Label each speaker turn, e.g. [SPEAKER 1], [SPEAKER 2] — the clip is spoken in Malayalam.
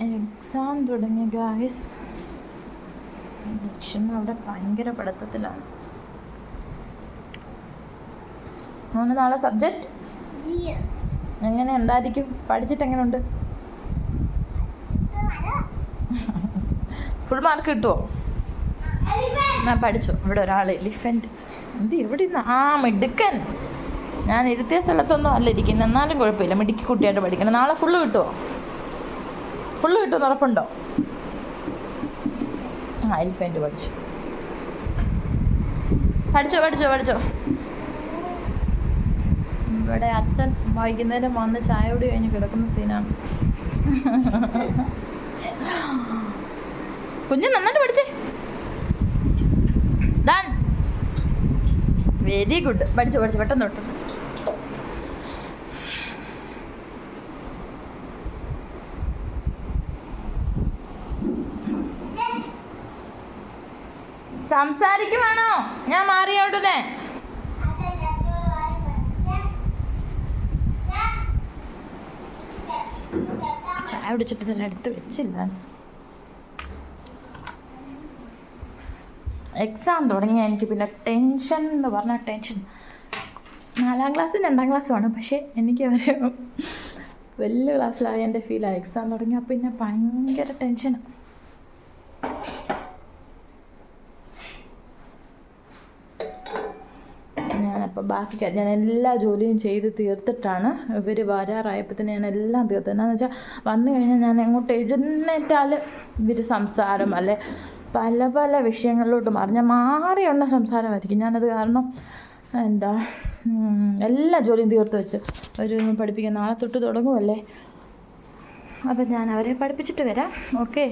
[SPEAKER 1] എക്സാം തുടങ്ങി ഗായ്സ് ലക്ഷ്മി അവിടെ ഭയങ്കര പഠിത്തത്തിലാണ്. മൂന്ന് നാളെ സബ്ജക്റ്റ്
[SPEAKER 2] Yes.
[SPEAKER 1] എങ്ങനെ ഉണ്ടായിരിക്കും? പഠിച്ചിട്ട് എങ്ങനെയുണ്ട്? ഫുൾ മാർക്ക് കിട്ടുമോ. ഞാൻ പഠിച്ചു. ഇവിടെ ഒരാൾ എലിഫന്റ് എന്ത് എവിടെ ഇരുന്ന് ആ മിടുക്കൻ. ഞാൻ ഇരുത്തിയ സ്ഥലത്തൊന്നും അല്ല ഇരിക്കുന്നത്. എന്നാലും കുഴപ്പമില്ല. മിടുക്കി കുട്ടിയായിട്ട് പഠിക്കണം. നാളെ ഫുള്ള് കിട്ടുമോ ഫുള്ള് കിട്ടും ഉറപ്പുണ്ടോ? ആ എലിഫന്റ് പഠിച്ചു. പഠിച്ചോ പഠിച്ചോ പഠിച്ചോ? ഇവിടെ അച്ഛൻ വൈകുന്നേരം വന്ന് ചായ കൂടി കഴിഞ്ഞ് കിടക്കുന്ന സീനാണ് കുഞ്ഞ് നന്നായിട്ട് പഠിച്ചേ. ഡൺ വെരി ഗുഡ് പഠിച്ചു പഠിച്ചു പെട്ടെന്ന് പെട്ടെന്ന് സംസാരിക്കുവാണോ ഞാൻ മാറിയ ഉടനെ ചായ കുടിച്ചിട്ട് തന്നെ എടുത്ത് വെച്ചില്ല. എക്സാം തുടങ്ങിയ എനിക്ക് പിന്നെ ടെൻഷൻ എന്ന് പറഞ്ഞാൽ ടെൻഷൻ നാലാം ക്ലാസ്സും രണ്ടാം ക്ലാസ്സുമാണ് പക്ഷേ എനിക്ക് ഒരു വലിയ ക്ലാസ്സിലായ എന്റെ ഫീലാണ് എക്സാം തുടങ്ങിയാൽ പിന്നെ ഭയങ്കര ടെൻഷനാണ് ഞാനപ്പോൾ ബാക്കി ഞാൻ എല്ലാ ജോലിയും ചെയ്ത് തീർത്തിട്ടാണ് ഇവർ വരാറായപ്പോഴത്തേന് ഞാൻ എല്ലാം തീർത്തത്. എന്നാന്ന് വെച്ചാൽ വന്നു കഴിഞ്ഞാൽ ഞാൻ എങ്ങോട്ട് എഴുന്നേറ്റാൽ ഇവർ സംസാരം അല്ലെ? പല പല വിഷയങ്ങളിലോട്ട് മാറി. ഞാൻ മാറിയുള്ള സംസാരമായിരിക്കും. ഞാനത് കാരണം എന്താ എല്ലാ ജോലിയും തീർത്ത് വെച്ച്. ഒരു പഠിപ്പിക്കാൻ നാളെ തൊട്ട് തുടങ്ങുമല്ലേ അപ്പം ഞാൻ അവരെ പഠിപ്പിച്ചിട്ട് വരാം. ഓക്കെ?